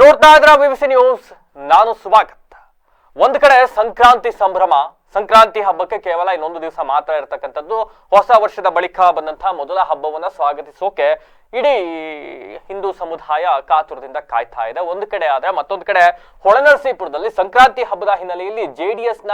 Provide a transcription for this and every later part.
ನೋಡ್ತಾ ಇದ್ರ BBC news ನಾನು ಸ್ವಾಗತ ಒಂದ್ ಕಡೆ ಸಂಕ್ರಾಂತಿ ಸಂಭ್ರಮ, ಸಂಕ್ರಾಂತಿ ಹಬ್ಬಕ್ಕೆ ಕೇವಲ ಇನ್ನೊಂದು ದಿವಸ ಮಾತ್ರ ಇರತಕ್ಕಂಥದ್ದು. ಹೊಸ ವರ್ಷದ ಬಳಿಕ ಬಂದಂತಹ ಮೊದಲ ಹಬ್ಬವನ್ನ ಸ್ವಾಗತಿಸೋಕೆ ಇಡೀ ಹಿಂದೂ ಸಮುದಾಯ ಕಾತುರದಿಂದ ಕಾಯ್ತಾ ಇದೆ. ಒಂದು ಕಡೆ ಆದ್ರೆ ಮತ್ತೊಂದು ಕಡೆ ಹೊಳೆನರಸೀಪುರದಲ್ಲಿ ಸಂಕ್ರಾಂತಿ ಹಬ್ಬದ ಹಿನ್ನೆಲೆಯಲ್ಲಿ ಜೆಡಿಎಸ್ನ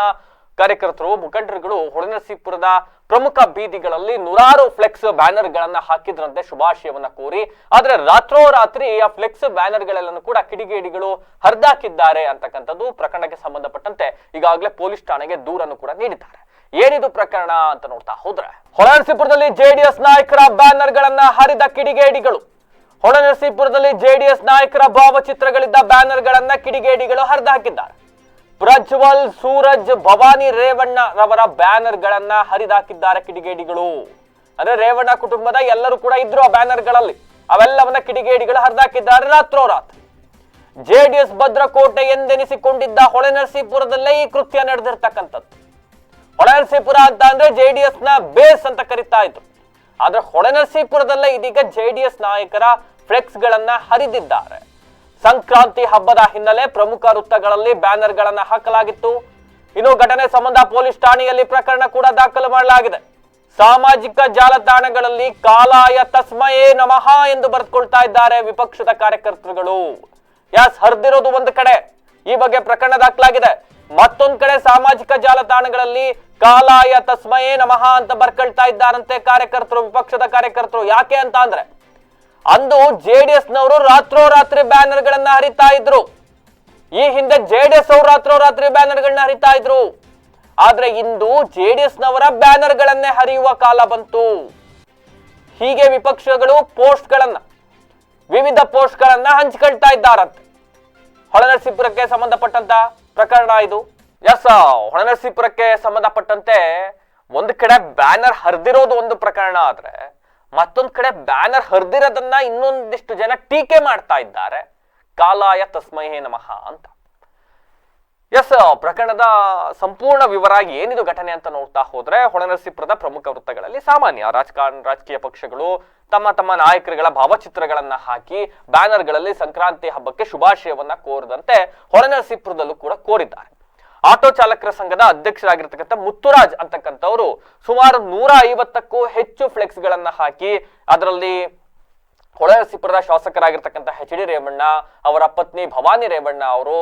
ಕಾರ್ಯಕರ್ತರು, ಮುಖಂಡರುಗಳು ಹೊಳೆನರಸೀಪುರದ ಪ್ರಮುಖ ಬೀದಿಗಳಲ್ಲಿ ನೂರಾರು ಫ್ಲೆಕ್ಸ್ ಬ್ಯಾನರ್ ಗಳನ್ನ ಹಾಕಿದ್ರಂತೆ ಶುಭಾಶಯವನ್ನ ಕೋರಿ. ಆದ್ರೆ ರಾತ್ರೋರಾತ್ರಿ ಆ ಫ್ಲೆಕ್ಸ್ ಬ್ಯಾನರ್ ಗಳೆಲ್ಲನೂ ಕೂಡ ಕಿಡಿಗೇಡಿಗಳು ಹರಿದಾಕಿದ್ದಾರೆ ಅಂತಕ್ಕಂಥದ್ದು ಪ್ರಕರಣಕ್ಕೆ ಸಂಬಂಧಪಟ್ಟಂತೆ ಈಗಾಗಲೇ ಪೊಲೀಸ್ ಠಾಣೆಗೆ ದೂರನ್ನು ಕೂಡ ನೀಡಿದ್ದಾರೆ. ಏನಿದು ಪ್ರಕರಣ ಅಂತ ನೋಡ್ತಾ ಹೋದ್ರೆ, ಹೊಳೆನರಸೀಪುರದಲ್ಲಿ ಜೆಡಿಎಸ್ ನಾಯಕರ ಬ್ಯಾನರ್ ಗಳನ್ನ ಹರಿದ ಕಿಡಿಗೇಡಿಗಳು, ಹೊಳೆನರಸೀಪುರದಲ್ಲಿ ಜೆಡಿಎಸ್ ನಾಯಕರ ಭಾವಚಿತ್ರಗಳಿದ್ದ ಬ್ಯಾನರ್ ಗಳನ್ನ ಕಿಡಿಗೇಡಿಗಳು ಹರಿದಾಕಿದ್ದಾರೆ. ಪ್ರಜ್ವಲ್ ಸೂರಜ್, ಭವಾನಿ, ರೇವಣ್ಣ ರವರ ಬ್ಯಾನರ್ ಗಳನ್ನ ಹರಿದಾಕಿದ್ದಾರೆ ಕಿಡಿಗೇಡಿಗಳು. ಅಂದ್ರೆ ರೇವಣ್ಣ ಕುಟುಂಬದ ಎಲ್ಲರೂ ಕೂಡ ಇದ್ರು ಆ ಬ್ಯಾನರ್ಗಳಲ್ಲಿ ಅವೆಲ್ಲವನ್ನ ಕಿಡಿಗೇಡಿಗಳು ಹರಿದಾಕಿದ್ದಾರೆ ರಾತ್ರೋರಾತ್ರಿ ಜೆಡಿಎಸ್ ಭದ್ರಕೋಟೆ ಎಂದೆನಿಸಿಕೊಂಡಿದ್ದ ಹೊಳೆನರಸೀಪುರದಲ್ಲೇ ಈ ಕೃತ್ಯ ನಡೆದಿರ್ತಕ್ಕಂಥದ್ದು. ಹೊಳೆನರಸೀಪುರ ಅಂತ ಅಂದ್ರೆ ಜೆಡಿಎಸ್ನ ಬೇಸ್ ಅಂತ ಕರಿತಾ ಇದ್ರು. ಆದ್ರೆ ಹೊಳೆನರಸೀಪುರದಲ್ಲೇ ಇದೀಗ ಜೆಡಿಎಸ್ ನಾಯಕರ ಫ್ಲೆಕ್ಸ್ ಗಳನ್ನ ಹರಿದಿದ್ದಾರೆ. ಸಂಕ್ರಾಂತಿ ಹಬ್ಬದ ಹಿನ್ನೆಲೆ ಪ್ರಮುಖ ವೃತ್ತಗಳಲ್ಲಿ ಬ್ಯಾನರ್ ಗಳನ್ನ ಹಾಕಲಾಗಿತ್ತು. ಇನ್ನು ಘಟನೆ ಸಂಬಂಧ ಪೊಲೀಸ್ ಠಾಣೆಯಲ್ಲಿ ಪ್ರಕರಣ ಕೂಡ ದಾಖಲು ಮಾಡಲಾಗಿದೆ. ಸಾಮಾಜಿಕ ಜಾಲತಾಣಗಳಲ್ಲಿ ಕಾಲಾಯ ತಸ್ಮಯೇ ನಮಃ ಎಂದು ಬರೆದುಕೊಳ್ತಾ ಇದ್ದಾರೆ ವಿಪಕ್ಷದ ಕಾರ್ಯಕರ್ತರುಗಳು. ಯಾಸ್, ಹರಿದಿರೋದು ಒಂದು ಕಡೆ. ಈ ಬಗ್ಗೆ ಪ್ರಕರಣ ದಾಖಲಾಗಿದೆ. ಮತ್ತೊಂದು ಕಡೆ ಸಾಮಾಜಿಕ ಜಾಲತಾಣಗಳಲ್ಲಿ ಕಾಲಾಯ ತಸ್ಮಯೇ ನಮಃ ಅಂತ ಬರ್ಕೊಳ್ತಾ ಇದ್ದಾರಂತೆ ಕಾರ್ಯಕರ್ತರು, ವಿಪಕ್ಷದ ಕಾರ್ಯಕರ್ತರು. ಯಾಕೆ ಅಂತ ಅಂದ್ರೆ ಅಂದು ಜೆಡಿಎಸ್ ನವರು ರಾತ್ರೋರಾತ್ರಿ ಬ್ಯಾನರ್ ಗಳನ್ನ ಹರಿತಾ ಇದ್ರು. ಈ ಹಿಂದೆ ಜೆಡಿಎಸ್ ಅವರು ರಾತ್ರೋರಾತ್ರಿ ಬ್ಯಾನರ್ ಗಳನ್ನ ಹರಿತಾ ಇದ್ರು. ಆದ್ರೆ ಇಂದು ಜೆಡಿಎಸ್ ನವರ ಬ್ಯಾನರ್ ಗಳನ್ನೇ ಹರಿಯುವ ಕಾಲ ಬಂತು. ಹೀಗೆ ವಿಪಕ್ಷಗಳು ಪೋಸ್ಟ್ ಗಳನ್ನ ವಿವಿಧ ಪೋಸ್ಟ್ ಗಳನ್ನ ಹಂಚಿಕೊಳ್ತಾ ಇದ್ದಾರಂತೆ. ಹೊಳೆನರಸೀಪುರಕ್ಕೆ ಸಂಬಂಧಪಟ್ಟಂತ ಪ್ರಕರಣ ಇದು. ಎಸ್, ಹೊಳೆನರಸೀಪುರಕ್ಕೆ ಸಂಬಂಧಪಟ್ಟಂತೆ ಒಂದು ಕಡೆ ಬ್ಯಾನರ್ ಹರಿದಿರೋದು ಒಂದು ಪ್ರಕರಣ ಆದ್ರೆ ಮತ್ತೊಂದ್ ಕಡೆ ಬ್ಯಾನರ್ ಹರಿದಿರೋದನ್ನ ಇನ್ನೊಂದಿಷ್ಟು ಜನ ಟೀಕೆ ಮಾಡ್ತಾ ಇದ್ದಾರೆ. ಕಾಲಾಯ ತಸ್ಮಯೇ ನಮಃ ಅಂತ. ಎಸ್ ಪ್ರಕರಣದ ಸಂಪೂರ್ಣ ವಿವರ ಏನಿದು ಘಟನೆ ಅಂತ ನೋಡ್ತಾ ಹೋದ್ರೆ ಹೊಣನರಸೀಪುರದ ಪ್ರಮುಖ ವೃತ್ತಗಳಲ್ಲಿ ಸಾಮಾನ್ಯ ರಾಜಕಾರಣ, ರಾಜಕೀಯ ಪಕ್ಷಗಳು ತಮ್ಮ ತಮ್ಮ ನಾಯಕರುಗಳ ಭಾವಚಿತ್ರಗಳನ್ನ ಹಾಕಿ ಬ್ಯಾನರ್ಗಳಲ್ಲಿ ಸಂಕ್ರಾಂತಿ ಹಬ್ಬಕ್ಕೆ ಶುಭಾಶಯವನ್ನ ಕೋರದಂತೆ ಹೊಣನರಸೀಪುರದಲ್ಲೂ ಕೂಡ ಕೋರಿದ್ದಾರೆ. ಆಟೋ ಚಾಲಕರ ಸಂಘದ ಅಧ್ಯಕ್ಷರಾಗಿರ್ತಕ್ಕಂಥ ಮುತ್ತುರಾಜ್ ಅಂತಕ್ಕಂಥವ್ರು ಸುಮಾರು ನೂರ ಐವತ್ತಕ್ಕೂ ಹೆಚ್ಚು ಫ್ಲೆಕ್ಸ್ ಗಳನ್ನ ಹಾಕಿ ಅದರಲ್ಲಿ ಹೊಳೆನರಸೀಪುರದ ಶಾಸಕರಾಗಿರ್ತಕ್ಕಂಥ ಎಚ್ ಡಿ ರೇವಣ್ಣ, ಅವರ ಪತ್ನಿ ಭವಾನಿ ರೇವಣ್ಣ ಅವರು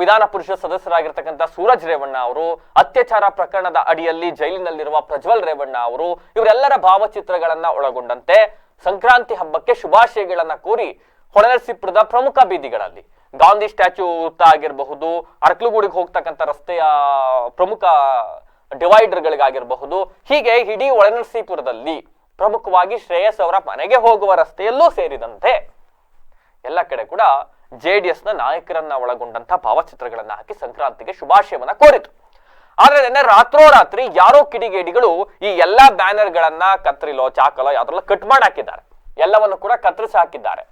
ವಿಧಾನ ಪರಿಷತ್ ಸದಸ್ಯರಾಗಿರ್ತಕ್ಕಂಥ ಸೂರಜ್ ರೇವಣ್ಣ ಅವರು, ಅತ್ಯಾಚಾರ ಪ್ರಕರಣದ ಅಡಿಯಲ್ಲಿ ಜೈಲಿನಲ್ಲಿರುವ ಪ್ರಜ್ವಲ್ ರೇವಣ್ಣ ಅವರು, ಇವರೆಲ್ಲರ ಭಾವಚಿತ್ರಗಳನ್ನ ಒಳಗೊಂಡಂತೆ ಸಂಕ್ರಾಂತಿ ಹಬ್ಬಕ್ಕೆ ಶುಭಾಶಯಗಳನ್ನ ಕೋರಿ ಹೊಳೆನರಸಿಪುರದ ಪ್ರಮುಖ ಬೀದಿಗಳಲ್ಲಿ ಗಾಂಧಿ ಸ್ಟ್ಯಾಚ್ಯೂ ವೃತ್ತ ಆಗಿರಬಹುದು, ಅರ್ಕಲುಗೂಡಿಗೆ ಹೋಗ್ತಕ್ಕಂಥ ರಸ್ತೆಯ ಪ್ರಮುಖ ಡಿವೈಡರ್ಗಳಿಗಾಗಿರಬಹುದು, ಹೀಗೆ ಇಡೀ ಒಳನರಸೀಪುರದಲ್ಲಿ ಪ್ರಮುಖವಾಗಿ ಶ್ರೇಯಸ್ ಅವರ ಮನೆಗೆ ಹೋಗುವ ರಸ್ತೆಯಲ್ಲೂ ಸೇರಿದಂತೆ ಎಲ್ಲ ಕಡೆ ಕೂಡ ಜೆ ಡಿ ನ ನಾಯಕರನ್ನ ಒಳಗೊಂಡಂತಹ ಭಾವಚಿತ್ರಗಳನ್ನ ಹಾಕಿ ಸಂಕ್ರಾಂತಿಗೆ ಶುಭಾಶಯವನ್ನ ಕೋರಿತು. ಆದ್ರೆ ನಿನ್ನೆ ರಾತ್ರೋರಾತ್ರಿ ಯಾರೋ ಕಿಡಿಗೇಡಿಗಳು ಈ ಎಲ್ಲಾ ಬ್ಯಾನರ್ ಗಳನ್ನ ಕತ್ರಿಲೋ, ಚಾಕಲೋ ಯಾವ್ದ್ರಲ್ಲ ಕಟ್ ಮಾಡಿ ಹಾಕಿದ್ದಾರೆ ಎಲ್ಲವನ್ನು ಕೂಡ ಕತ್ತರಿಸಿ ಹಾಕಿದ್ದಾರೆ.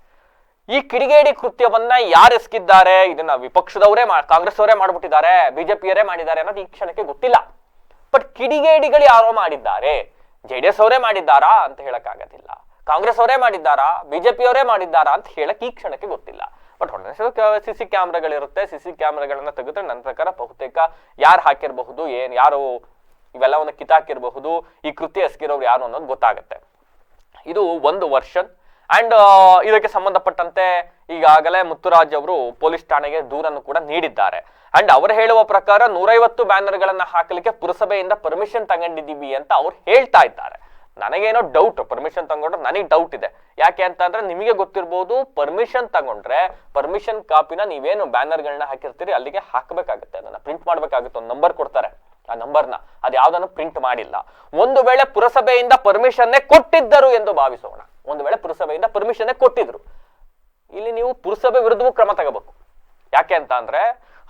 ಈ ಕಿಡಿಗೇಡಿ ಕೃತ್ಯವನ್ನ ಯಾರು ಎಸ್ಗಿದ್ದಾರೆ ಇದನ್ನ ವಿಪಕ್ಷದವರೇ ಕಾಂಗ್ರೆಸ್ ಅವರೇ ಮಾಡ್ಬಿಟ್ಟಿದ್ದಾರೆ ಬಿಜೆಪಿಯವರೇ ಮಾಡಿದ್ದಾರೆ ಅನ್ನೋದು ಈ ಕ್ಷಣಕ್ಕೆ ಗೊತ್ತಿಲ್ಲ. ಬಟ್ ಕಿಡಿಗೇಡಿಗಳು ಯಾರೋ ಮಾಡಿದ್ದಾರೆ ಜೆಡಿಎಸ್ ಅವರೇ ಮಾಡಿದ್ದಾರಾ ಅಂತ ಹೇಳಕ್ಕಾಗೋದಿಲ್ಲ. ಕಾಂಗ್ರೆಸ್ ಅವರೇ ಮಾಡಿದ್ದಾರಾ ಬಿಜೆಪಿ ಅವರೇ ಮಾಡಿದ್ದಾರಾ ಅಂತ ಹೇಳಕ್ ಈ ಕ್ಷಣಕ್ಕೆ ಗೊತ್ತಿಲ್ಲ. ಬಟ್ ಸಿ ಸಿ ಕ್ಯಾಮ್ರಾಗಳಿರುತ್ತೆ, ಸಿ ಸಿ ಕ್ಯಾಮ್ರಾಗಳನ್ನ ತೆಗೆದ್ರೆ ನನ್ನ ಪ್ರಕಾರ ಬಹುತೇಕ ಯಾರು ಹಾಕಿರಬಹುದು, ಏನ್, ಯಾರು ಇವೆಲ್ಲವನ್ನ ಕಿತ್ತಾಕಿರಬಹುದು, ಈ ಕೃತ್ಯ ಎಸ್ಗಿರೋರು ಯಾರು ಅನ್ನೋದು ಗೊತ್ತಾಗುತ್ತೆ. ಇದು ಒಂದು ವರ್ಷನ್ ಅಂಡ್ ಇದಕ್ಕೆ ಸಂಬಂಧಪಟ್ಟಂತೆ ಈಗಾಗಲೇ ಮುತ್ತುರಾಜ್ ಅವರು ಪೊಲೀಸ್ ಠಾಣೆಗೆ ದೂರನ್ನು ಕೂಡ ನೀಡಿದ್ದಾರೆ. ಅಂಡ್ ಅವರು ಹೇಳುವ ಪ್ರಕಾರ ನೂರೈವತ್ತು ಬ್ಯಾನರ್ಗಳನ್ನು ಹಾಕಲಿಕ್ಕೆ ಪುರಸಭೆಯಿಂದ ಪರ್ಮಿಷನ್ ತಗೊಂಡಿದ್ದೀವಿ ಅಂತ ಅವ್ರು ಹೇಳ್ತಾ ಇದ್ದಾರೆ. ನನಗೇನೋ ಡೌಟ್ ಪರ್ಮಿಷನ್ ತಗೊಂಡ್ರೆ ನನಗೆ ಡೌಟ್ ಇದೆ. ಯಾಕೆ ಅಂತಂದ್ರೆ ನಿಮಗೆ ಗೊತ್ತಿರ್ಬೋದು ಪರ್ಮಿಷನ್ ತಗೊಂಡ್ರೆ ಪರ್ಮಿಷನ್ ಕಾಪಿನ ನೀವೇನು ಬ್ಯಾನರ್ಗಳನ್ನ ಹಾಕಿರ್ತೀರಿ, ಅಲ್ಲಿಗೆ ಹಾಕಬೇಕಾಗುತ್ತೆ. ಅದನ್ನ ಪ್ರಿಂಟ್ ಮಾಡಬೇಕಾಗುತ್ತೆ. ಒಂದು ನಂಬರ್ ಕೊಡ್ತಾರೆ ಆ ನಂಬರ್ನ ಅದು ಯಾವ್ದನ್ನು ಪ್ರಿಂಟ್ ಮಾಡಿಲ್ಲ. ಒಂದು ವೇಳೆ ಪುರಸಭೆಯಿಂದ ಪರ್ಮಿಷನ್ನೇ ಕೊಟ್ಟಿದ್ದರು ಎಂದು ಭಾವಿಸೋಣ. ಒಂದು ವೇಳೆ ಪುರಸಭೆಯಿಂದ ಪರ್ಮಿಷನ್ನೇ ಕೊಟ್ಟಿದ್ರು. ಇಲ್ಲಿ ನೀವು ಪುರಸಭೆ ವಿರುದ್ಧವೂ ಕ್ರಮ ತಗೋಬೇಕು. ಯಾಕೆ ಅಂತ ಅಂದ್ರೆ,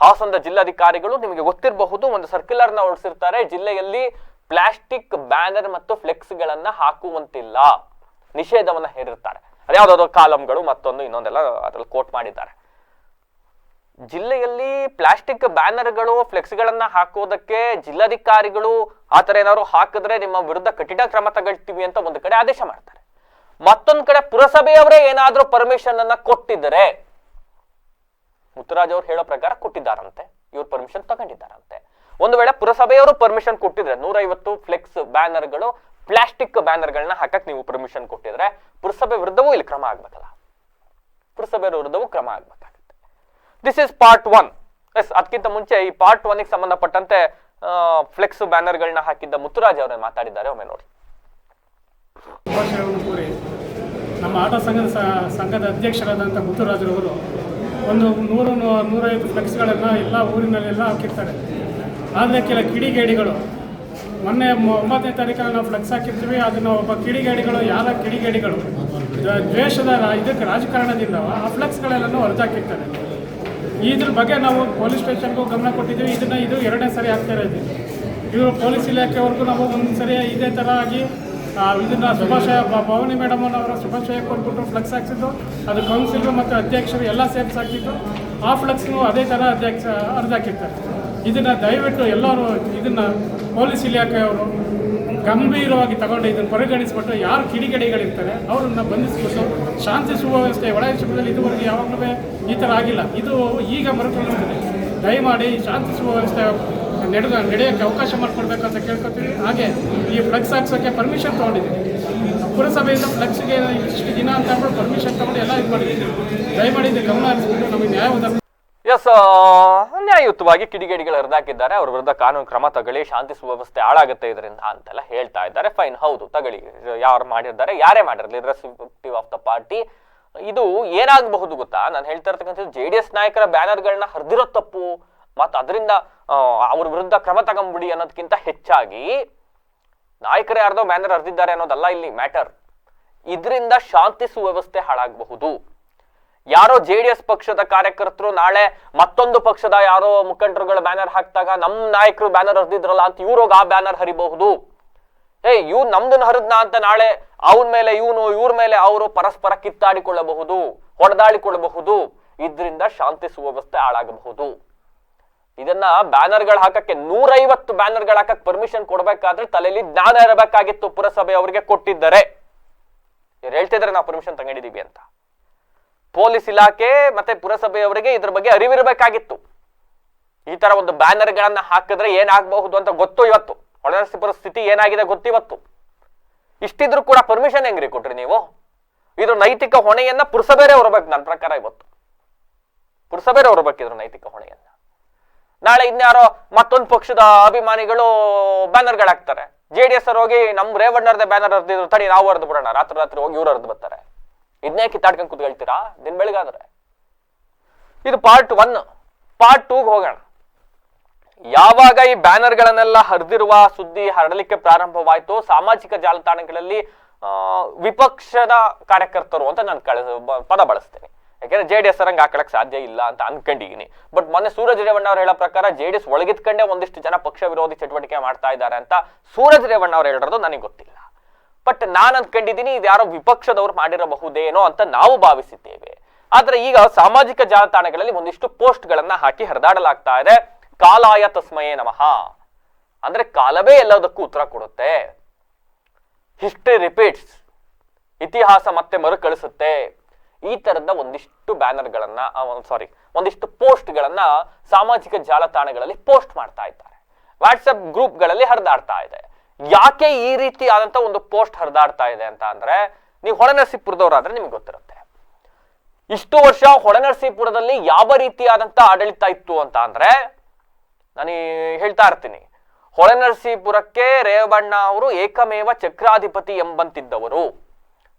ಹಾಸನದ ಜಿಲ್ಲಾಧಿಕಾರಿಗಳು ನಿಮಗೆ ಗೊತ್ತಿರಬಹುದು, ಒಂದು ಸರ್ಕ್ಯುಲರ್ನ ಹೊರಡಿಸಿರ್ತಾರೆ ಜಿಲ್ಲೆಯಲ್ಲಿ ಪ್ಲಾಸ್ಟಿಕ್ ಬ್ಯಾನರ್ ಮತ್ತು ಫ್ಲೆಕ್ಸ್ ಗಳನ್ನ ಹಾಕುವಂತಿಲ್ಲ. ನಿಷೇಧವನ್ನ ಹೇರಿರ್ತಾರೆ. ಅದ್ಯಾವ್ದಾದ್ರು ಕಾಲಂಗಳು ಮತ್ತೊಂದು ಇನ್ನೊಂದೆಲ್ಲ ಅದ್ರಲ್ಲಿ ಕೋಟ್ ಮಾಡಿದ್ದಾರೆ. ಜಿಲ್ಲೆಯಲ್ಲಿ ಪ್ಲಾಸ್ಟಿಕ್ ಬ್ಯಾನರ್ಗಳು ಫ್ಲೆಕ್ಸ್ಗಳನ್ನು ಹಾಕೋದಕ್ಕೆ ಜಿಲ್ಲಾಧಿಕಾರಿಗಳು ಆತರ ಏನಾದ್ರು ಹಾಕಿದ್ರೆ ನಿಮ್ಮ ವಿರುದ್ಧ ಕಠಿಣ ಕ್ರಮ ತಗೊಳ್ತೀವಿ ಅಂತ ಒಂದು ಕಡೆ ಆದೇಶ ಮಾಡ್ತಾರೆ. ಮತ್ತೊಂದ್ ಕಡೆ ಪುರಸಭೆಯವರೇ ಏನಾದರೂ ಪರ್ಮಿಷನ್ ಅನ್ನ ಕೊಟ್ಟಿದ್ದರೆ, ಮುತ್ತುರಾಜ್ ಅವ್ರು ಹೇಳೋ ಪ್ರಕಾರ ಕೊಟ್ಟಿದ್ದಾರಂತೆ. ಇವ್ರು ಪರ್ಮಿಷನ್ ತಗೊಂಡಿದ್ದಾರಂತೆ. ಒಂದು ವೇಳೆ ಪುರಸಭೆಯವರು ಪರ್ಮಿಷನ್ ಕೊಟ್ಟಿದ್ರೆ, ನೂರೈವತ್ತು ಫ್ಲೆಕ್ಸ್ ಬ್ಯಾನರ್ಗಳು ಪ್ಲಾಸ್ಟಿಕ್ ಬ್ಯಾನರ್ಗಳನ್ನ ಹಾಕಕ್ ನೀವು ಪರ್ಮಿಷನ್ ಕೊಟ್ಟಿದ್ರೆ, ಪುರಸಭೆ ವಿರುದ್ಧವೂ ಇಲ್ಲಿ ಕ್ರಮ ಆಗ್ಬೇಕಲ್ಲ. ಪುರಸಭೆ ವಿರುದ್ಧವೂ ಕ್ರಮ ಆಗ್ಬೇಕಾಗುತ್ತೆ. This is part one yes ಅದಕ್ಕಿಂತ ಮುಂಚೆ ಈ ಪಾರ್ಟ್ ಒನ್ಗೆ ಸಂಬಂಧಪಟ್ಟಂತೆ ಫ್ಲೆಕ್ಸ್ ಬ್ಯಾನರ್ಗಳನ್ನ ಹಾಕಿದ್ದ ಮುತ್ತುರಾಜ್ ಅವರೇ ಮಾತಾಡಿದ್ದಾರೆ. ಒಮ್ಮೆ ನೋಡಿ. ನಮ್ಮ ಆಟೋ ಸಂಘದ ಸಂಘದ ಅಧ್ಯಕ್ಷರಾದಂಥ ಮುತ್ತುರಾಜರವರು ಒಂದು ನೂರು ನೂರೈವತ್ತು ಫ್ಲೆಕ್ಸ್ಗಳನ್ನು ಎಲ್ಲ ಊರಿನಲ್ಲೆಲ್ಲ ಹಾಕಿರ್ತಾರೆ. ಆದರೆ ಕೆಲ ಕಿಡಿಗೇಡಿಗಳು, ಮೊನ್ನೆ ಒಂಬತ್ತನೇ ತಾರೀಕಲ್ಲಿ ನಾವು ಫ್ಲೆಕ್ಸ್ ಹಾಕಿರ್ತೀವಿ, ಅದನ್ನು ಒಬ್ಬ ಕಿಡಿಗೇಡಿಗಳು, ಯಾರ ಕಿಡಿಗೇಡಿಗಳು ದ್ವೇಷದ ಇದಕ್ಕೆ ರಾಜಕಾರಣದಿಂದ ಆ ಫ್ಲೆಕ್ಸ್ಗಳೆಲ್ಲನೂ ಹೊರತಾಕಿರ್ತಾರೆ. ಇದ್ರ ಬಗ್ಗೆ ನಾವು ಪೊಲೀಸ್ ಸ್ಟೇಷನ್ಗೂ ಗಮನ ಕೊಟ್ಟಿದ್ದೀವಿ, ಇದನ್ನು ಇದು ಎರಡನೇ ಸರಿ ಆಗ್ತಾ ಇರೋದು ಇವರು ಪೊಲೀಸ್ ಇಲಾಖೆವರೆಗೂ ನಾವು ಒಂದು ಸರಿ ಇದೇ ಥರ ಆಗಿ ಇದನ್ನ ಶುಭಾಶಯ ಭವಾನಿ ಮೇಡಮ್ ಅವರ ಶುಭಾಶಯ ಕೊಟ್ಬಿಟ್ಟು ಫ್ಲೆಕ್ಸ್ ಹಾಕ್ಸಿದ್ದು. ಅದು ಕೌನ್ಸಿಲರ್ ಮತ್ತು ಅಧ್ಯಕ್ಷರು ಎಲ್ಲ ಸೇರ್ಸ್ ಹಾಕಿದ್ದು ಆ ಫ್ಲೆಕ್ಸ್ನು ಅದೇ ಥರ ಅಧ್ಯಕ್ಷ ಹರಿದಾಕಿರ್ತಾರೆ ಇದನ್ನ ದಯವಿಟ್ಟು ಎಲ್ಲರೂ ಇದನ್ನ ಪೊಲೀಸ್ ಇಲಾಖೆಯವರು ಗಂಭೀರವಾಗಿ ತಗೊಂಡು ಇದನ್ನು ಪರಿಗಣಿಸ್ಬಿಟ್ಟು, ಯಾರು ಕಿಡಿಗೇಡಿಗಳಿರ್ತಾರೆ, ಅವರನ್ನ ಬಂಧಿಸ್ಬಿಟ್ಟು, ಶಾಂತಿ ಸುವ್ಯವಸ್ಥೆ ಒಳಗೆ ಇದುವರೆಗೆ ಯಾವಾಗಲೂ ಈ ಥರ ಆಗಿಲ್ಲ. ಇದು ಈಗ ಮರುಕಳಿಸ್ತದೆ. ದಯಮಾಡಿ ಶಾಂತಿ ಸುವ್ಯವಸ್ಥೆ ನಡೆದ, ನಡೆಯೋಕ್ಕೆ ಅವಕಾಶ ಮಾಡಿಕೊಡ್ಬೇಕು ಅಂತ ಕೇಳ್ಕೊತೀವಿ. ಹಾಗೆ ಈ ಫ್ಲೆಕ್ಸ್ ಹಾಕ್ಸೋಕ್ಕೆ ಪರ್ಮಿಷನ್ ತೊಗೊಂಡಿದ್ದೀವಿ ಪುರಸಭೆಯಿಂದ ಫ್ಲೆಕ್ಸ್ಗೆ ಇಷ್ಟು ದಿನ ಅಂತ ಅಂದ್ಬಿಟ್ಟು ಪರ್ಮಿಷನ್ ತೊಗೊಂಡು ಎಲ್ಲ ಇದು ಮಾಡಿದ್ದೀವಿ ದಯಮಾಡಿ ಇದು ಗಮನ ಹರಿಸ್ಬಿಟ್ಟು ನಮಗೆ ನ್ಯಾಯ ಎಸ್ ನ್ಯಾಯಯುತವಾಗಿ ಕಿಡಿಗೇಡಿಗಳು ಹರಿದಾಕಿದ್ದಾರೆ. ಅವ್ರ ವಿರುದ್ಧ ಕಾನೂನು ಕ್ರಮ ತಗೊಳ್ಳಿ, ಶಾಂತಿ ಸುವ್ಯವಸ್ಥೆ ಹಾಳಾಗುತ್ತೆ ಇದರಿಂದ ಅಂತೆಲ್ಲ ಹೇಳ್ತಾ ಇದ್ದಾರೆ. ಫೈನ್ ಹೌದು, ತಗೊಳ್ಳಿ. ಯಾರು ಮಾಡಿರ್ತಾರೆ, ಯಾರೇ ಮಾಡಿರಲಿ ರೆಸ್ಪೆಕ್ಟಿವ್ ಆಫ್ ದ ಪಾರ್ಟಿ ಇದು ಏನಾಗಬಹುದು ಗೊತ್ತಾ? ನಾನು ಹೇಳ್ತಾ ಇರ್ತಕ್ಕಂಥದ್ದು ಜೆ ಡಿ ಎಸ್ ನಾಯಕರ ಬ್ಯಾನರ್ಗಳನ್ನ ಹರಿದಿರೋ ತಪ್ಪು. ಮತ್ತು ಅದರಿಂದ ಅವ್ರ ವಿರುದ್ಧ ಕ್ರಮ ತಗೊಂಬಿಡಿ ಅನ್ನೋದಕ್ಕಿಂತ ಹೆಚ್ಚಾಗಿ ನಾಯಕರೇ ಯಾರ್ದೋ ಬ್ಯಾನರ್ ಅರ್ದಿದ್ದಾರೆ ಅನ್ನೋದಲ್ಲ ಇಲ್ಲಿ ಮ್ಯಾಟರ್. ಇದರಿಂದ ಶಾಂತಿ ಸುವ್ಯವಸ್ಥೆ ಹಾಳಾಗಬಹುದು. ಯಾರೋ ಜೆ ಡಿ ಎಸ್ ಪಕ್ಷದ ಕಾರ್ಯಕರ್ತರು ನಾಳೆ ಮತ್ತೊಂದು ಪಕ್ಷದ ಯಾರೋ ಮುಖಂಡರುಗಳ ಬ್ಯಾನರ್ ಹಾಕಿದಾಗ ನಮ್ಮ ನಾಯಕರು ಬ್ಯಾನರ್ ಹರಿದಿದ್ರಲ್ಲ ಅಂತ ಇವ್ರೋಗ ಆ ಬ್ಯಾನರ್ ಹರಿಬಹುದು. ಏ ಇವ್ ನಮ್ದನ್ನ ಹರಿದ್ನ ಅಂತ ನಾಳೆ ಅವನ ಮೇಲೆ ಇವನು, ಇವ್ರ ಮೇಲೆ ಅವರು ಪರಸ್ಪರ ಕಿತ್ತಾಡಿಕೊಳ್ಳಬಹುದು, ಹೊಡೆದಾಡಿಕೊಳ್ಳಬಹುದು. ಇದರಿಂದ ಶಾಂತಿ ಸುವ್ಯವಸ್ಥೆ ಹಾಳಾಗಬಹುದು. ಇದನ್ನ ಬ್ಯಾನರ್ ಬ್ಯಾನರ್ಗಳು ಹಾಕಕ್ಕೆ ನೂರೈವತ್ತು ಬ್ಯಾನರ್ಗಳು ಹಾಕಕ್ ಪರ್ಮಿಷನ್ ಕೊಡ್ಬೇಕಾದ್ರೆ ತಲೆಯಲ್ಲಿ ಜ್ಞಾನ ಇರಬೇಕಾಗಿತ್ತು ಪುರಸಭೆ ಅವರಿಗೆ ಕೊಟ್ಟಿದ್ದಾರೆ. ಇವ್ರು ಹೇಳ್ತಿದ್ರೆ, ನಾವು ಪರ್ಮಿಷನ್ ತಗೊಂಡಿದೀವಿ ಅಂತ. ಪೊಲೀಸ್ ಇಲಾಖೆ ಮತ್ತೆ ಪುರಸಭೆಯವರಿಗೆ ಇದ್ರ ಬಗ್ಗೆ ಅರಿವಿರಬೇಕಾಗಿತ್ತು. ಈ ತರ ಒಂದು ಬ್ಯಾನರ್ ಗಳನ್ನ ಹಾಕಿದ್ರೆ ಏನಾಗಬಹುದು ಅಂತ ಗೊತ್ತು ಇವತ್ತು. ಒಳನರಸೀಪುರ ಪರಿಸ್ಥಿತಿ ಏನಾಗಿದೆ ಗೊತ್ತಿವತ್ತು ಇಷ್ಟಿದ್ರು ಕೂಡ ಪರ್ಮಿಷನ್ ಹೆಂಗ್ರಿ ಕೊಟ್ರಿ ನೀವು? ಇದ್ರ ನೈತಿಕ ಹೊಣೆಯನ್ನ ಪುರಸಭೆರೇ ಹೊರಬೇಕು ನನ್ನ ಪ್ರಕಾರ ಇವತ್ತು. ಪುರಸಭೆರೇ ಹೊರಬೇಕು ಇದ್ರ ನೈತಿಕ ಹೊಣೆಯನ್ನ. ನಾಳೆ ಇನ್ಯಾರೋ ಮತ್ತೊಂದು ಪಕ್ಷದ ಅಭಿಮಾನಿಗಳು ಬ್ಯಾನರ್ಗಳಾಗ್ತಾರೆ. ಜೆ ಡಿ ಎಸ್ ಅವ್ರು ಹೋಗಿ ನಮ್ ರೇವಣ್ಣರದೇ ಬ್ಯಾನರ್ ಹರಿದಿದ್ರು, ತಡಿ ನಾವು ಹರಿದು ಬಿಡೋಣ. ರಾತ್ರಿ ರಾತ್ರಿ ಹೋಗಿ ಇವ್ರು ಹರಿದು ಬರ್ತಾರೆ. ಇದನ್ನೇ ಕಿತ್ತಾಡ್ಕೊಂಡು ಕೂತ್ಕೊಳ್ತೀರಾ ದಿನ ಬೆಳಗಾದ್ರೆ ಇದು ಪಾರ್ಟ್ ಒನ್ ಪಾರ್ಟ್ ಟೂಗೆ ಹೋಗೋಣ. ಯಾವಾಗ ಈ ಬ್ಯಾನರ್ಗಳನ್ನೆಲ್ಲ ಹರಿದಿರುವ ಸುದ್ದಿ ಹರಡಲಿಕ್ಕೆ ಪ್ರಾರಂಭವಾಯಿತು, ಸಾಮಾಜಿಕ ಜಾಲತಾಣಗಳಲ್ಲಿ ವಿಪಕ್ಷದ ಕಾರ್ಯಕರ್ತರು ಅಂತ ನಾನು ಕಳ, ಬ- ಪದ ಬಳಸ್ತೇನೆ. ಯಾಕೆಂದ್ರೆ ಜೆ ಡಿ ಎಸ್ ಹಂಗೆ ಸಾಧ್ಯ ಇಲ್ಲ ಅಂತ ಅನ್ಕೊಂಡಿದ್ದೀನಿ ಬಟ್ ಮೊನ್ನೆ ಸೂರಜ್ ರೇವಣ್ಣ ಅವ್ರು ಹೇಳೋ ಪ್ರಕಾರ ಜೆ ಡಿ ಎಸ್ ಒಳಗಿದ್ಕಂಡೆ ಒಂದಿಷ್ಟು ಜನ ಪಕ್ಷ ವಿರೋಧಿ ಚಟುವಟಿಕೆ ಮಾಡ್ತಾ ಇದ್ದಾರೆ ಅಂತ ಸೂರಜ್ ರೇವಣ್ಣ ಅವ್ರು ಹೇಳಿರೋದು ನನಗೆ ಗೊತ್ತಿಲ್ಲ. ಬಟ್ ನಾನು ಅನ್ಕೊಂಡಿದ್ದೀನಿ ಇದು ಯಾರೋ ವಿಪಕ್ಷದವ್ರು ಮಾಡಿರಬಹುದೇನೋ ಅಂತ ನಾವು ಭಾವಿಸಿದ್ದೇವೆ. ಆದ್ರೆ ಈಗ ಸಾಮಾಜಿಕ ಜಾಲತಾಣಗಳಲ್ಲಿ ಒಂದಿಷ್ಟು ಪೋಸ್ಟ್ ಗಳನ್ನ ಹಾಕಿ ಹರಿದಾಡಲಾಗ್ತಾ ಇದೆ. ಕಾಲಾಯ ತಸ್ಮಯೇ ನಮಃ. ಅಂದ್ರೆ ಕಾಲವೇ ಎಲ್ಲದಕ್ಕೂ ಉತ್ತರ ಕೊಡುತ್ತೆ. ಹಿಸ್ಟ್ರಿ ರಿಪೀಟ್ಸ್ ಇತಿಹಾಸ ಮತ್ತೆ ಮರುಕಳಿಸುತ್ತೆ. ಈ ತರದ ಒಂದಿಷ್ಟು ಬ್ಯಾನರ್ಗಳನ್ನ ಸಾರಿ ಒಂದಿಷ್ಟು ಪೋಸ್ಟ್ಗಳನ್ನ ಸಾಮಾಜಿಕ ಜಾಲತಾಣಗಳಲ್ಲಿ ಪೋಸ್ಟ್ ಮಾಡ್ತಾ ಇದ್ದಾರೆ. ವಾಟ್ಸಪ್ ಗ್ರೂಪ್ಗಳಲ್ಲಿ ಹರಿದಾಡ್ತಾ ಇದೆ. ಯಾಕೆ ಈ ರೀತಿ ಆದಂತ ಒಂದು ಪೋಸ್ಟ್ ಹರಿದಾಡ್ತಾ ಇದೆ ಅಂತ ಅಂದ್ರೆ, ನೀವು ಹೊಳೆನರಸೀಪುರದವರಾದ್ರೆ ನಿಮ್ಗೆ ಗೊತ್ತಿರುತ್ತೆ. ಇಷ್ಟು ವರ್ಷ ಹೊಳೆನರಸೀಪುರದಲ್ಲಿ ಯಾವ ರೀತಿಯಾದಂತ ಆಡಳಿತ ಇತ್ತು ಅಂತ ಅಂದ್ರೆ, ನಾನು ಹೇಳ್ತಾ ಇರ್ತೀನಿ. ಹೊಳೆನರಸೀಪುರಕ್ಕೆ ರೇವಣ್ಣ ಅವರು ಏಕಮೇವ ಚಕ್ರಾಧಿಪತಿ ಎಂಬಂತಿದ್ದವರು.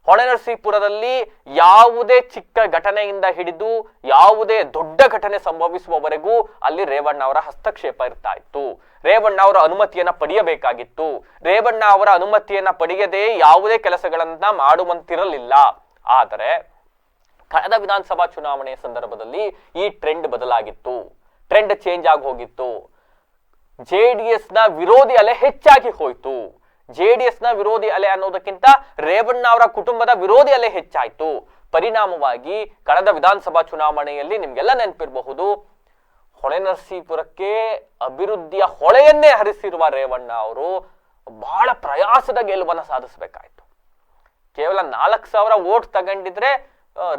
ಹೊಳೆನರಸೀಪುರದಲ್ಲಿ ಯಾವುದೇ ಚಿಕ್ಕ ಘಟನೆಯಿಂದ ಹಿಡಿದು ಯಾವುದೇ ದೊಡ್ಡ ಘಟನೆ ಸಂಭವಿಸುವವರೆಗೂ ಅಲ್ಲಿ ರೇವಣ್ಣ ಅವರ ಹಸ್ತಕ್ಷೇಪ ಇರ್ತಾ ಇತ್ತು. ರೇವಣ್ಣ ಅವರ ಅನುಮತಿಯನ್ನ ಪಡೆಯಬೇಕಾಗಿತ್ತು. ರೇವಣ್ಣ ಅವರ ಅನುಮತಿಯನ್ನ ಪಡೆಯದೆ ಯಾವುದೇ ಕೆಲಸಗಳನ್ನ ಮಾಡುವಂತಿರಲಿಲ್ಲ. ಆದರೆ ಕಳೆದ ವಿಧಾನಸಭಾ ಚುನಾವಣೆಯ ಸಂದರ್ಭದಲ್ಲಿ ಈ ಟ್ರೆಂಡ್ ಬದಲಾಗಿತ್ತು. ಟ್ರೆಂಡ್ ಚೇಂಜ್ ಆಗಿ ಹೋಗಿತ್ತು. ಜೆ ಡಿ ಎಸ್ನ ವಿರೋಧಿ ಅಲೆ ಹೆಚ್ಚಾಗಿ ಹೋಯ್ತು. ಜೆ ಡಿ ಎಸ್ನ ವಿರೋಧಿ ಅಲೆ ಅನ್ನೋದಕ್ಕಿಂತ ರೇವಣ್ಣ ಅವರ ಕುಟುಂಬದ ವಿರೋಧಿ ಅಲೆ ಹೆಚ್ಚಾಯ್ತು. ಪರಿಣಾಮವಾಗಿ ಕಳೆದ ವಿಧಾನಸಭಾ ಚುನಾವಣೆಯಲ್ಲಿ ನಿಮ್ಗೆಲ್ಲ ನೆನಪಿರಬಹುದು ಹೊಳೆನರಸೀಪುರಕ್ಕೆ ಅಭಿವೃದ್ಧಿಯ ಹೊಳೆಯನ್ನೇ ಹರಿಸಿರುವ ರೇವಣ್ಣ ಅವರು ಬಹಳ ಪ್ರಯಾಸದ ಗೆಲುವನ್ನ ಸಾಧಿಸಬೇಕಾಯ್ತು. ಕೇವಲ ನಾಲ್ಕು ಸಾವಿರ ವೋಟ್ ತಗೊಂಡಿದ್ರೆ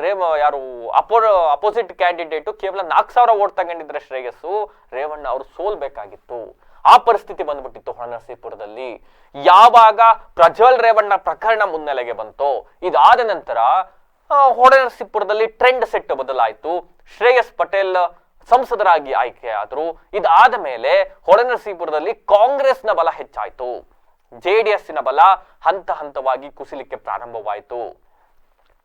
ರೇವ, ಯಾರು, ಅಪೋ, ಅಪೋಸಿಟ್ ಕ್ಯಾಂಡಿಡೇಟು ಕೇವಲ ನಾಲ್ಕು ಸಾವಿರ ಓಟ್ ತಗೊಂಡಿದ್ರೆ ಶ್ರೇಯಸ್ಸು ರೇವಣ್ಣ ಅವರು ಸೋಲ್ಬೇಕಾಗಿತ್ತು. ಆ ಪರಿಸ್ಥಿತಿ ಬಂದ್ಬಿಟ್ಟಿತ್ತು ಹೊಣನರಸೀಪುರದಲ್ಲಿ ಯಾವಾಗ ಪ್ರಜ್ವಲ್ ರೇವಣ್ಣ ಪ್ರಕರಣ ಮುನ್ನೆಲೆಗೆ ಬಂತೋ ಇದಾದ ನಂತರ ಆ, ಹೊಳೆನರಸೀಪುರದಲ್ಲಿ ಟ್ರೆಂಡ್ ಸೆಟ್ ಬದಲಾಯಿತು. ಶ್ರೇಯಸ್ ಪಟೇಲ್ ಸಂಸದರಾಗಿ ಆಯ್ಕೆ ಆದ್ರು ಇದಾದ ಮೇಲೆ ಹೊಳೆನರಸೀಪುರದಲ್ಲಿ ಕಾಂಗ್ರೆಸ್ನ ಬಲ ಹೆಚ್ಚಾಯಿತು. ಜೆ ಡಿ ಎಸ್ಸಿನ ಬಲ ಹಂತ ಹಂತವಾಗಿ ಕುಸಿಲಿಕ್ಕೆ ಪ್ರಾರಂಭವಾಯಿತು.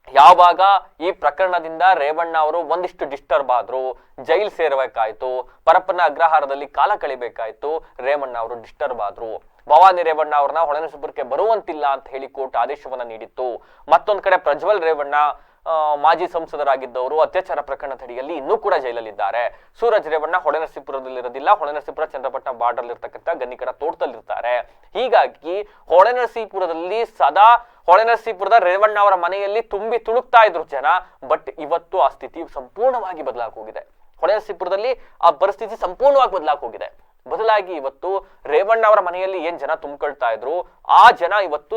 ಯಾವಾಗ ಈ ಪ್ರಕರಣದಿಂದ ರೇವಣ್ಣ ಅವರು ಒಂದಿಷ್ಟು ಡಿಸ್ಟರ್ಬ್ ಆದ್ರು, ಜೈಲ್ ಸೇರಬೇಕಾಯಿತು, ಪರಪ್ಪನ ಅಗ್ರಹಾರದಲ್ಲಿ ಕಾಲ ಕಳಿಬೇಕಾಯ್ತು, ರೇವಣ್ಣ ಅವರು ಡಿಸ್ಟರ್ಬ್ ಆದ್ರು. ಭವಾನಿ ರೇವಣ್ಣ ಅವ್ರನ್ನ ಹೊಳೆನಸುಪುರಕ್ಕೆ ಬರುವಂತಿಲ್ಲ ಅಂತ ಹೇಳಿ ಕೋರ್ಟ್ ಆದೇಶವನ್ನ ನೀಡಿತ್ತು. ಮತ್ತೊಂದ್ ಕಡೆ ಪ್ರಜ್ವಲ್ ರೇವಣ್ಣ ಮಾಜಿ ಸಂಸದರಾಗಿದ್ದವರು ಅತ್ಯಾಚಾರ ಪ್ರಕರಣದಡಿಯಲ್ಲಿ ಇನ್ನೂ ಕೂಡ ಜೈಲಲ್ಲಿದ್ದಾರೆ. ಸೂರಜ್ ರೇವಣ್ಣ ಹೊಳೆನರಸೀಪುರದಲ್ಲಿರೋದಿಲ್ಲ. ಹೊಳೆನರಸೀಪುರ ಚಂದ್ರಪಟ್ಟಣ ಬಾರ್ಡರ್ ಇರ್ತಕ್ಕಂಥ ಗನ್ನಿಕರ ತೋಟದಲ್ಲಿರ್ತಾರೆ. ಹೀಗಾಗಿ ಹೊಳೆನರಸೀಪುರದಲ್ಲಿ ಸದಾ ಹೊಳೆನರಸೀಪುರದ ರೇವಣ್ಣ ಅವರ ಮನೆಯಲ್ಲಿ ತುಂಬಿ ತುಳುಕ್ತಾ ಇದ್ರು ಜನ. ಬಟ್ ಇವತ್ತು ಆ ಸ್ಥಿತಿ ಸಂಪೂರ್ಣವಾಗಿ ಬದಲಾಗಿ ಹೋಗಿದೆ ಹೊಳೆನರಸೀಪುರದಲ್ಲಿ ಆ ಪರಿಸ್ಥಿತಿ ಸಂಪೂರ್ಣವಾಗಿ ಬದಲಾಗಿ ಹೋಗಿದೆ ಬದಲಾಗಿ ಇವತ್ತು ರೇವಣ್ಣ ಅವರ ಮನೆಯಲ್ಲಿ ಏನ್ ಜನ ತುಂಬಿಕೊಳ್ತಾ ಇದ್ರು, ಆ ಜನ ಇವತ್ತು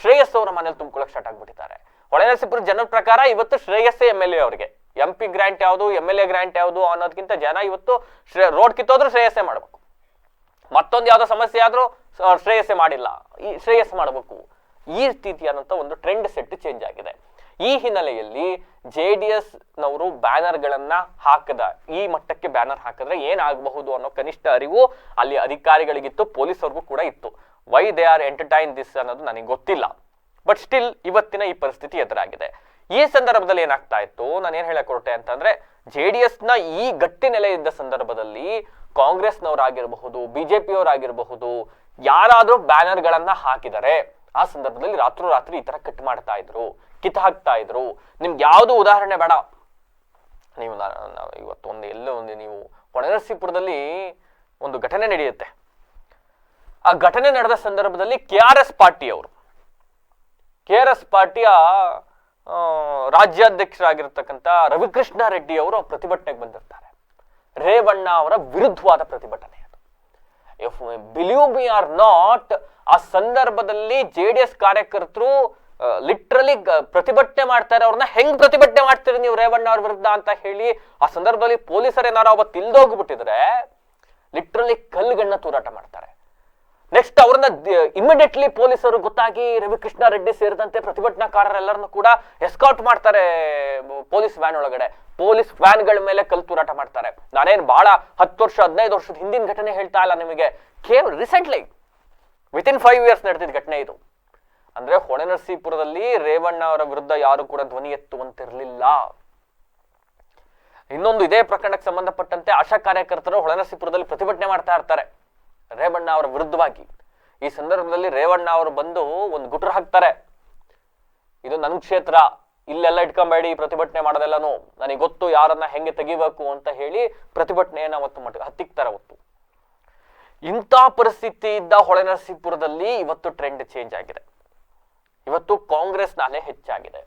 ಶ್ರೇಯಸ್ ಅವರ ಮನೆಯಲ್ಲಿ ತುಂಬಿಕೊಳ್ಳಕ್ ಸ್ಟಾರ್ಟ್ ಆಗ್ಬಿಟ್ಟಿದ್ದಾರೆ. ಹೊಳೆನರಸೀಪುರ ಜನರ ಪ್ರಕಾರ ಇವತ್ತು ಶ್ರೇಯಸ್ಸೇ ಎಂ ಎಲ್ ಎ ಅವರಿಗೆ. ಎಂ ಪಿ ಗ್ರಾಂಟ್ ಯಾವುದು ಎಂ ಎಲ್ ಎ ಗ್ರಾಂಟ್ ಯಾವುದು ಅನ್ನೋದಕ್ಕಿಂತ ಜನ ಇವತ್ತು ಶ್ರೇ ರೋಡ್ ಕಿತ್ತೋದ್ರೂ ಶ್ರೇಯಸ್ಸೇ ಮಾಡಬೇಕು. ಮತ್ತೊಂದು ಯಾವುದೋ ಸಮಸ್ಯೆ ಆದರೂ ಶ್ರೇಯಸ್ಸೆ ಮಾಡಿಲ್ಲ. ಈ ಶ್ರೇಯಸ್ ಮಾಡಬೇಕು. ಈ ರೀತಿಯಾದಂಥ ಒಂದು ಟ್ರೆಂಡ್ ಸೆಟ್ ಚೇಂಜ್ ಆಗಿದೆ. ಈ ಹಿನ್ನೆಲೆಯಲ್ಲಿ ಜೆ ಡಿ ಎಸ್ನವರು ಬ್ಯಾನರ್ಗಳನ್ನು ಬ್ಯಾನರ್ಗಳನ್ನ ಹಾಕದ, ಈ ಮಟ್ಟಕ್ಕೆ ಬ್ಯಾನರ್ ಹಾಕಿದ್ರೆ ಏನಾಗಬಹುದು ಅನ್ನೋ ಕನಿಷ್ಠ ಅರಿವು ಅಲ್ಲಿ ಅಧಿಕಾರಿಗಳಿಗಿತ್ತು, ಪೊಲೀಸರಿಗೂ ಕೂಡ ಇತ್ತು. Why they are entertain this ಅನ್ನೋದು ನನಗೆ ಗೊತ್ತಿಲ್ಲ. ಬಟ್ ಸ್ಟಿಲ್ ಇವತ್ತಿನ ಈ ಪರಿಸ್ಥಿತಿ ಎದುರಾಗಿದೆ. ಈ ಸಂದರ್ಭದಲ್ಲಿ ಏನಾಗ್ತಾ ಇತ್ತು? ನಾನು ಏನ್ ಹೇಳಕ್ ಹೊರಟೆ ಅಂತಂದ್ರೆ, ಜೆ ಡಿ ಎಸ್ನ ಈ ಗಟ್ಟಿ ನೆಲೆ ಇದ್ದ ಸಂದರ್ಭದಲ್ಲಿ ಕಾಂಗ್ರೆಸ್ನವರಾಗಿರಬಹುದು ಬಿಜೆಪಿಯವರಾಗಿರಬಹುದು ಯಾರಾದ್ರೂ ಬ್ಯಾನರ್ ಗಳನ್ನ ಹಾಕಿದರೆ, ಆ ಸಂದರ್ಭದಲ್ಲಿ ರಾತ್ರೋರಾತ್ರಿ ಈ ತರ ಕಟ್ ಮಾಡ್ತಾ ಇದ್ರು ಕಿತ್ ಹಾಕ್ತಾ ಇದ್ರು. ನಿಮ್ಗೆ ಯಾವುದು ಉದಾಹರಣೆ ಬೇಡ? ನೀವು ನಾ- ನಾ- ಇವತ್ತು ಒಂದು, ಎಲ್ಲೋ ಒಂದು ನೀವು ಹೊಳೆನರಸೀಪುರದಲ್ಲಿ ಒಂದು ಘಟನೆ ನಡೆಯುತ್ತೆ. ಆ ಘಟನೆ ನಡೆದ ಸಂದರ್ಭದಲ್ಲಿ ಕೆ ಆರ್ ಎಸ್ ಪಾರ್ಟಿಯವರು ಕೆ ಆರ್ ಎಸ್ ಪಾರ್ಟಿಯ ರಾಜ್ಯಾಧ್ಯಕ್ಷರಾಗಿರ್ತಕ್ಕಂಥ ರವಿಕೃಷ್ಣ ರೆಡ್ಡಿ ಅವರು ಪ್ರತಿಭಟನೆಗೆ ಬಂದಿರ್ತಾರೆ. ರೇವಣ್ಣ ಅವರ ವಿರುದ್ಧವಾದ ಪ್ರತಿಭಟನೆ ಅದು. If believe me or not ಆ ಸಂದರ್ಭದಲ್ಲಿ ಜೆ ಡಿ ಎಸ್ ಕಾರ್ಯಕರ್ತರು ಲಿಟ್ರಲಿ ಪ್ರತಿಭಟನೆ ಮಾಡ್ತಾರೆ, ಅವ್ರನ್ನ ಹೆಂಗ್ ಪ್ರತಿಭಟನೆ ಮಾಡ್ತೀರಿ ನೀವು ರೇವಣ್ಣ ಅವ್ರ ವಿರುದ್ಧ ಅಂತ ಹೇಳಿ, ಆ ಸಂದರ್ಭದಲ್ಲಿ ಪೊಲೀಸರು ಏನಾರು ಅವತ್ತು ಇಲ್ದೋಗ್ಬಿಟ್ಟಿದ್ರೆ ಲಿಟ್ರಲಿ ಕಲ್ಲುಗಳನ್ನ ತೂರಾಟ ಮಾಡ್ತಾರೆ. ನೆಕ್ಸ್ಟ್ ಅವ್ರನ್ನ ಇಮಿಡಿಯೇಟ್ಲಿ ಪೊಲೀಸರು ಗೊತ್ತಾಗಿ ರವಿಕೃಷ್ಣ ರೆಡ್ಡಿ ಸೇರಿದಂತೆ ಪ್ರತಿಭಟನಾಕಾರರೆಲ್ಲರನ್ನು ಕೂಡ ಎಸ್ಕಾಟ್ ಮಾಡ್ತಾರೆ ಪೊಲೀಸ್ ವ್ಯಾನ್ ಒಳಗಡೆ. ಪೊಲೀಸ್ ವ್ಯಾನ್ಗಳ ಮೇಲೆ ಕಲ್ ತೂರಾಟ ಮಾಡ್ತಾರೆ. ನಾನೇನು ಬಹಳ ಹತ್ತು ವರ್ಷ, ಹದಿನೈದು ವರ್ಷದ ಹಿಂದಿನ ಘಟನೆ ಹೇಳ್ತಾ ಇಲ್ಲ ನಿಮಗೆ. ಕೇವಲ recently within five years ನಡೆದಿದ್ದ ಘಟನೆ ಇದು. ಅಂದ್ರೆ ಹೊಳೆನರಸೀಪುರದಲ್ಲಿ ರೇವಣ್ಣ ಅವರ ವಿರುದ್ಧ ಯಾರು ಕೂಡ ಧ್ವನಿ ಎತ್ತುವಂತಿರಲಿಲ್ಲ. ಇನ್ನೊಂದು ಇದೇ ಪ್ರಕರಣಕ್ಕೆ ಸಂಬಂಧಪಟ್ಟಂತೆ ಆಶಾ ಕಾರ್ಯಕರ್ತರು ಹೊಳೆನರಸೀಪುರದಲ್ಲಿ ಪ್ರತಿಭಟನೆ ಮಾಡ್ತಾ ಇರ್ತಾರೆ. ರೇವಣ್ಣ ಅವರ ವಿರುದ್ಧವಾಗಿ. ಈ ಸಂದರ್ಭದಲ್ಲಿ ರೇವಣ್ಣ ಅವರು ಬಂದು ಒಂದು ಗುಟ್ರ ಹಾಕ್ತಾರೆ. ಇದು ನನ್ನ ಕ್ಷೇತ್ರ, ಇಲ್ಲೆಲ್ಲ ಇಟ್ಕೊಂಬೇಡಿ, ಪ್ರತಿಭಟನೆ ಮಾಡೋದೆಲ್ಲನೂ ನನಗೆ ಗೊತ್ತು, ಯಾರನ್ನ ಹೆಂಗೆ ತೆಗಿಬೇಕು ಅಂತ ಹೇಳಿ ಪ್ರತಿಭಟನೆಯನ್ನು ಅವತ್ತು ಮಟ್ಟ, ಹತ್ತಿಕ್ತಾರೆ ಅವತ್ತು. ಇಂಥ ಪರಿಸ್ಥಿತಿ ಇದ್ದ ಹೊಳೆನರಸೀಪುರದಲ್ಲಿ ಇವತ್ತು ಟ್ರೆಂಡ್ ಚೇಂಜ್ ಆಗಿದೆ. ಇವತ್ತು ಕಾಂಗ್ರೆಸ್ ನಾನೇ ಹೆಚ್ಚಾಗಿದೆ.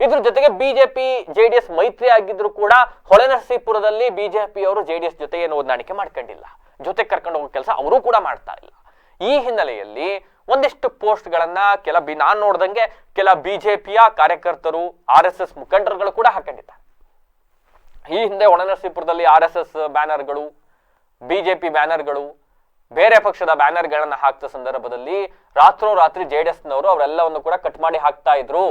ಇದ್ರ ಜೊತೆಗೆ ಬಿಜೆಪಿ ಜೆಡಿಎಸ್ ಮೈತ್ರಿ ಆಗಿದ್ರು ಕೂಡ ಹೊಳೆನರಸೀಪುರದಲ್ಲಿ ಬಿಜೆಪಿ ಅವರು ಜೆಡಿಎಸ್ ಜೊತೆ ಏನು ಹೊಂದಾಣಿಕೆ ಮಾಡ್ಕೊಂಡಿಲ್ಲ. ಜೊತೆ ಕರ್ಕೊಂಡು ಹೋಗೋ ಕೆಲಸ ಅವರು ಕೂಡ ಮಾಡ್ತಾ ಇಲ್ಲ. ಈ ಹಿನ್ನೆಲೆಯಲ್ಲಿ ಒಂದಿಷ್ಟು ಪೋಸ್ಟ್ ಗಳನ್ನ ಕೆಲ ಬಿ, ನಾನ್ ನೋಡ್ದಂಗೆ ಕೆಲ ಬಿಜೆಪಿಯ ಕಾರ್ಯಕರ್ತರು, ಆರ್ ಎಸ್ ಎಸ್ ಮುಖಂಡರುಗಳು ಕೂಡ ಹಾಕೊಂಡಿದ್ದಾರೆ. ಈ ಹಿಂದೆ ಒಣನರಸೀಪುರದಲ್ಲಿ ಆರ್ ಎಸ್ ಎಸ್ ಬ್ಯಾನರ್ಗಳು, ಬಿಜೆಪಿ ಬ್ಯಾನರ್ಗಳು, ಬೇರೆ ಪಕ್ಷದ ಬ್ಯಾನರ್ಗಳನ್ನ ಹಾಕ್ತ ಸಂದರ್ಭದಲ್ಲಿ ರಾತ್ರೋರಾತ್ರಿ ಜೆ ಡಿ ಎಸ್ನವರು ಅವರೆಲ್ಲವನ್ನು ಕೂಡ ಕಟ್ ಮಾಡಿ ಹಾಕ್ತಾ ಇದ್ರು.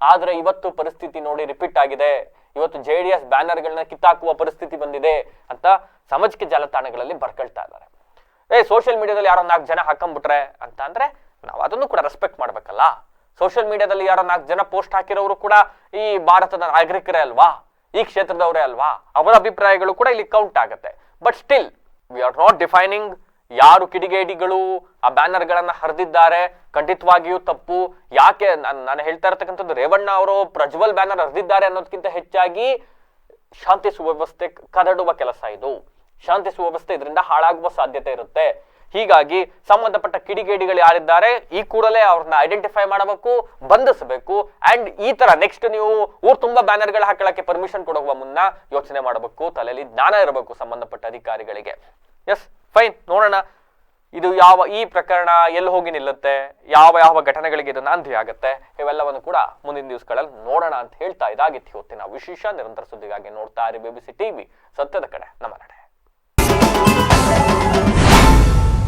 ಆದ್ರೆ ಇವತ್ತು ಪರಿಸ್ಥಿತಿ ನೋಡಿ ರಿಪೀಟ್ ಆಗಿದೆ. ಇವತ್ತು ಜೆ ಡಿ ಎಸ್ ಬ್ಯಾನರ್ಗಳನ್ನ ಕಿತ್ತಾಕುವ ಪರಿಸ್ಥಿತಿ ಬಂದಿದೆ ಅಂತ ಸಾಮಾಜಿಕ ಜಾಲತಾಣಗಳಲ್ಲಿ ಬರ್ಕೊಳ್ತಾ ಇದ್ದಾರೆ. ಏ ಸೋಷಿಯಲ್ ಮೀಡಿಯಾದಲ್ಲಿ ಯಾರೋ ನಾಲ್ಕು ಜನ ಹಾಕೊಂಡ್ಬಿಟ್ರೆ ಅಂತ ಅಂದ್ರೆ ನಾವು ಅದನ್ನು ಕೂಡ ರೆಸ್ಪೆಕ್ಟ್ ಮಾಡ್ಬೇಕಲ್ಲ. ಸೋಷಿಯಲ್ ಮೀಡಿಯಾದಲ್ಲಿ ಯಾರೋ ನಾಲ್ಕು ಜನ ಪೋಸ್ಟ್ ಹಾಕಿರೋರು ಕೂಡ ಈ ಭಾರತದ ನಾಗರಿಕರೇ ಅಲ್ವಾ? ಈ ಕ್ಷೇತ್ರದವರೇ ಅಲ್ವಾ? ಅವರ ಅಭಿಪ್ರಾಯಗಳು ಕೂಡ ಇಲ್ಲಿ ಕೌಂಟ್ ಆಗುತ್ತೆ. But still we are not defining ಯಾರು ಕಿಡಿಗೇಡಿಗಳು ಆ ಬ್ಯಾನರ್ಗಳನ್ನು ಹರಿದಿದ್ದಾರೆ? ಖಂಡಿತವಾಗಿಯೂ ತಪ್ಪು. ಯಾಕೆ? ನಾನು ನಾನು ಹೇಳ್ತಾ ಇರತಕ್ಕಂಥದ್ದು ರೇವಣ್ಣ ಅವರು ಪ್ರಜ್ವಲ್ ಬ್ಯಾನರ್ ಹರಿದಿದ್ದಾರೆ ಅನ್ನೋದಕ್ಕಿಂತ ಹೆಚ್ಚಾಗಿ ಶಾಂತಿ ಸುವ್ಯವಸ್ಥೆ ಕದಡುವ ಕೆಲಸ ಇದು. ಶಾಂತಿ ಸುವ್ಯವಸ್ಥೆ ಇದರಿಂದ ಹಾಳಾಗುವ ಸಾಧ್ಯತೆ ಇರುತ್ತೆ. ಹೀಗಾಗಿ ಸಂಬಂಧಪಟ್ಟ ಕಿಡಿಗೇಡಿಗಳು ಯಾರಿದ್ದಾರೆ, ಈ ಕೂಡಲೇ ಅವ್ರನ್ನ ಐಡೆಂಟಿಫೈ ಮಾಡಬೇಕು, ಬಂಧಿಸಬೇಕು. ಅಂಡ್ ಈ ತರ ನೆಕ್ಸ್ಟ್ ನೀವು ಊರ್ ತುಂಬಾ ಬ್ಯಾನರ್ಗಳು ಹಾಕೊಳ್ಳಕ್ಕೆ ಪರ್ಮಿಷನ್ ಕೊಡುವ ಮುನ್ನ ಯೋಚನೆ ಮಾಡಬೇಕು. ತಲೆಯಲ್ಲಿ ಜ್ಞಾನ ಇರಬೇಕು ಸಂಬಂಧಪಟ್ಟ ಅಧಿಕಾರಿಗಳಿಗೆ. ಎಸ್ ಫೈನ್ ನೋಡೋಣ. ಇದು ಯಾವ ಈ ಪ್ರಕರಣ ಎಲ್ಲಿ ಹೋಗಿ ನಿಲ್ಲುತ್ತೆ? ಯಾವ ಯಾವ ಘಟನೆಗಳಿಗೆ ಇದು ನಾಂದಿ ಆಗುತ್ತೆ? ಇವೆಲ್ಲವನ್ನು ಕೂಡ ಮುಂದಿನ ದಿವಸಗಳಲ್ಲಿ ನೋಡೋಣ ಅಂತ ಹೇಳ್ತಾ ಇದಾಗಿತ್ತು. ಇವತ್ತಿನ ವಿಶೇಷ ನಿರಂತರ ಸುದ್ದಿಗಾಗಿ ನೋಡ್ತಾ ಇರಿ ಬಿಬಿಸಿ ಟಿವಿ ಸತ್ಯದ ಕಡೆ, ನಮ್ಮ ನಡೆ